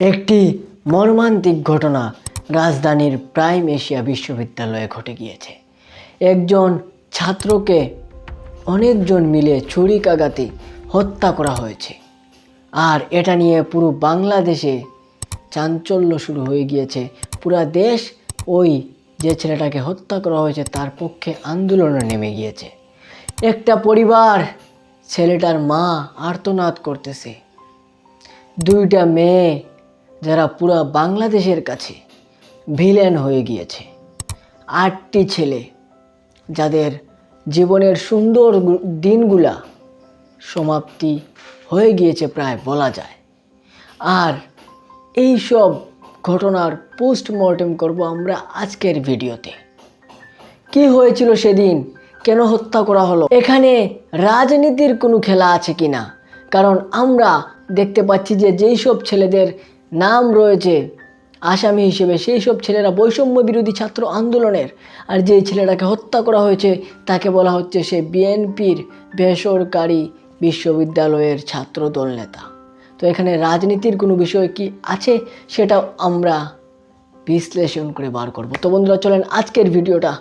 একটি মর্মান্তিক ঘটনা রাজধানীর প্রাইম এশিয়া বিশ্ববিদ্যালয়ে ঘটে গিয়েছে। একজন ছাত্রকে অনেকজন মিলে ছুরিকাঘাতে হত্যা করা হয়েছে। আর এটা নিয়ে পুরো বাংলাদেশে চাঞ্চল্য শুরু হয়ে গিয়েছে। পুরা দেশ ওই যে ছেলেটাকে হত্যা করা হয়েছে, তার পক্ষে আন্দোলনে নেমে গিয়েছে। একটা পরিবার ছেলেটার মা আর্তনাদ করতেছে। দুইটা মেয়ে যারা পুরা বাংলাদেশের কাছে ভিলেন হয়ে গিয়েছে। আটটি ছেলে, যাদের জীবনের সুন্দর দিনগুলা সমাপ্তি হয়ে গিয়েছে প্রায় বলা যায়। আর এই সব ঘটনার পোস্টমর্টেম করব আমরা আজকের ভিডিওতে। কি হয়েছিল সেদিন? কেন হত্যা করা হলো? এখানে রাজনীতির কোনো খেলা আছে কি না কারণ আমরা দেখতে পাচ্ছি যে যেই সব ছেলেদের নাম রয়েছে। আসামি হিসেবে সেই সব ছেলেরা বৈষম্য বিরোধী ছাত্র আন্দোলনের। আর যেই ছেলেটাকে হত্যা করা হয়েছে, তাকে বলা হচ্ছে সে বিএনপির বেসরকারি বিশ্ববিদ্যালয়ের ছাত্র দল নেতা। তো এখানে রাজনীতির কোনো বিষয় কি আছে, সেটাও আমরা বিশ্লেষণ করে বার করব। তো বন্ধুরা, চলেন আজকের ভিডিওটা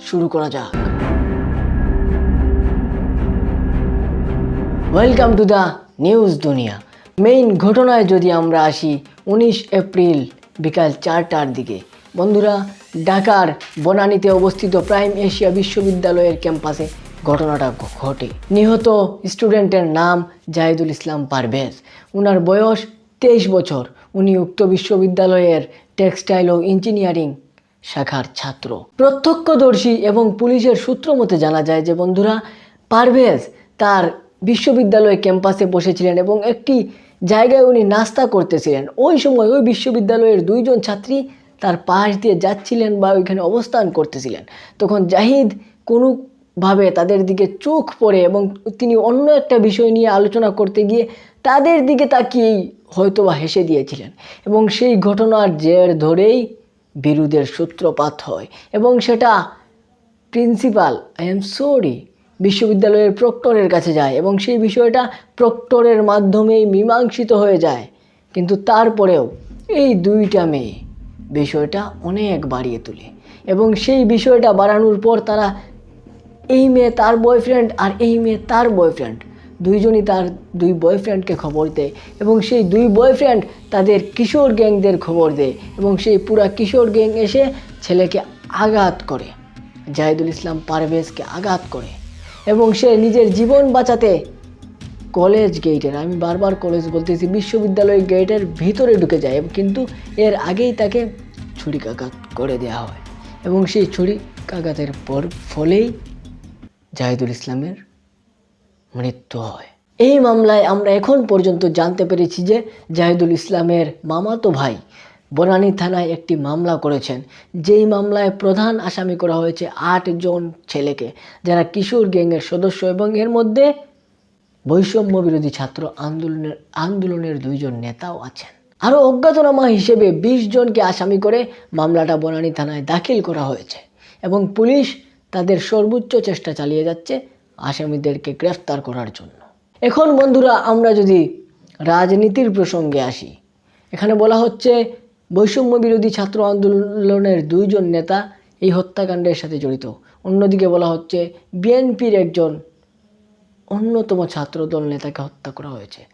শুরু করা যাক। ওয়েলকাম টু দ্য নিউজ দুনিয়া। মেইন ঘটনায় যদি আমরা আসি উনিশ এপ্রিল বিকাল চারটার দিকে। বন্ধুরা, ঢাকার বনানীতে অবস্থিত প্রাইম এশিয়া বিশ্ববিদ্যালয়ের ক্যাম্পাসে ঘটনাটা ঘটে। নিহত স্টুডেন্টের নাম জাহিদুল ইসলাম পারভেজ। ওনার বয়স তেইশ বছর। উনি উক্ত বিশ্ববিদ্যালয়ের টেক্সটাইল ও ইঞ্জিনিয়ারিং শাখার ছাত্র। প্রত্যক্ষদর্শী এবং পুলিশের সূত্র মতে জানা যায় যে, বন্ধুরা, পারভেজ তার বিশ্ববিদ্যালয় ক্যাম্পাসে বসেছিলেন এবং একটি জায়গায় উনি নাস্তা করতেছিলেন। ওই সময় ওই বিশ্ববিদ্যালয়ের দুইজন ছাত্রী তার পাশ দিয়ে যাচ্ছিলেন বা ওইখানে অবস্থান করতেছিলেন। তখন জাহিদ কোনোভাবে তাদের দিকে চোখ পড়ে এবং তিনি অন্য একটা বিষয় নিয়ে আলোচনা করতে গিয়ে তাদের দিকে তাকিয়েই হয়তো বা হেসে দিয়েছিলেন এবং সেই ঘটনার জের ধরেই বিরোধের সূত্রপাত হয় এবং সেটা প্রিন্সিপাল আই এম সরি বিশ্ববিদ্যালয়ের প্রক্টরের কাছে যায় এবং সেই বিষয়টা প্রক্টরের মাধ্যমেই মীমাংসিত হয়ে যায়। কিন্তু তারপরেও এই দুইটা মেয়ে বিষয়টা অনেক বাড়িয়ে তোলে এবং সেই বিষয়টা বাড়ানোর পর তারা এই মেয়ে তার বয়ফ্রেন্ড আর এই মেয়ে তার বয়ফ্রেন্ড দুইজনই তার দুই বয়ফ্রেন্ডকে খবর দেয় এবং সেই দুই বয়ফ্রেন্ড তাদের কিশোর গ্যাংদের খবর দেয় এবং সেই পুরা কিশোর গ্যাং এসে ছেলেকে আঘাত করে, জাহিদুল ইসলাম পারভেজকে আঘাত করে। এবং সে নিজের জীবন বাঁচাতে কলেজ গেটের আমি বারবার কলেজ বলতেছি, বিশ্ববিদ্যালয় গেটের ভিতরে ঢুকে যায় কিন্তু এর আগেই তাকে ছুরিকাঘাত করে দেওয়া হয় এবং সেই ছুরিকাঘাতের পর ফলেই জাহিদুল ইসলামের মৃত্যু হয়। এই মামলায় আমরা এখন পর্যন্ত জানতে পেরেছি যে জাহিদুল ইসলামের মামাতো ভাই বনানী থানায় একটি মামলা করেছেন। যেই মামলায় প্রধান আসামি করা হয়েছে আটজন ছেলেকে, যারা কিশোর গ্যাংয়ের সদস্য এবং এর মধ্যে বৈষম্য বিরোধী ছাত্র আন্দোলনের আন্দোলনের দুইজন নেতাও আছেন। আরও অজ্ঞাতনামা হিসেবে বিশ জনকে আসামি করে মামলাটা বনানী থানায় দাখিল করা হয়েছে এবং পুলিশ তাদের সর্বোচ্চ চেষ্টা চালিয়ে যাচ্ছে আসামিদেরকে গ্রেফতার করার জন্য। এখন বন্ধুরা, আমরা যদি রাজনীতির প্রসঙ্গে আসি, এখানে বলা হচ্ছে বৈষম্য বিরোধী ছাত্র আন্দোলনের দুইজন নেতা এই হত্যাকাণ্ডের সাথে জড়িত। অন্যদিকে বলা হচ্ছে, বিএনপির একজন অন্যতম ছাত্রদল নেতাকে হত্যা করা হয়েছে।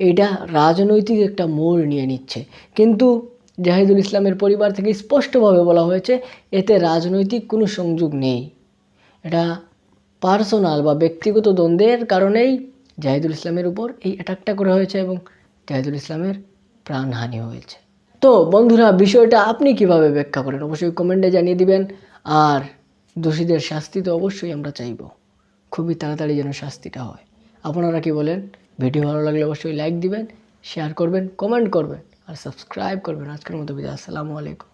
এটা রাজনৈতিক একটা মোড় নিয়ে নিচ্ছে। কিন্তু জাহিদুল ইসলামের পরিবার থেকে স্পষ্টভাবে বলা হয়েছে, এতে রাজনৈতিক কোনো সংযোগ নেই। এটা পার্সোনাল বা ব্যক্তিগত দ্বন্দ্বের কারণেই জাহিদুল ইসলামের উপর এই অ্যাটাকটা করা হয়েছে এবং জাহিদুল ইসলামের প্রাণহানি হয়েছে। তো বন্ধুরা, বিষয়টা আপনি কীভাবে ব্যাখ্যা করেন? অবশ্যই কমেন্টে জানিয়ে দিবেন। আর দোষীদের শাস্তি তো অবশ্যই আমরা চাইব। খুবই তাড়াতাড়ি যেন শাস্তিটা হয়। আপনারা কি বলেন? ভিডিও ভালো লাগলে অবশ্যই লাইক দিবেন শেয়ার করবেন কমেন্ট করবেন, আর সাবস্ক্রাইব করবেন। আজকের মতো বিদায়। আসসালামু আলাইকুম।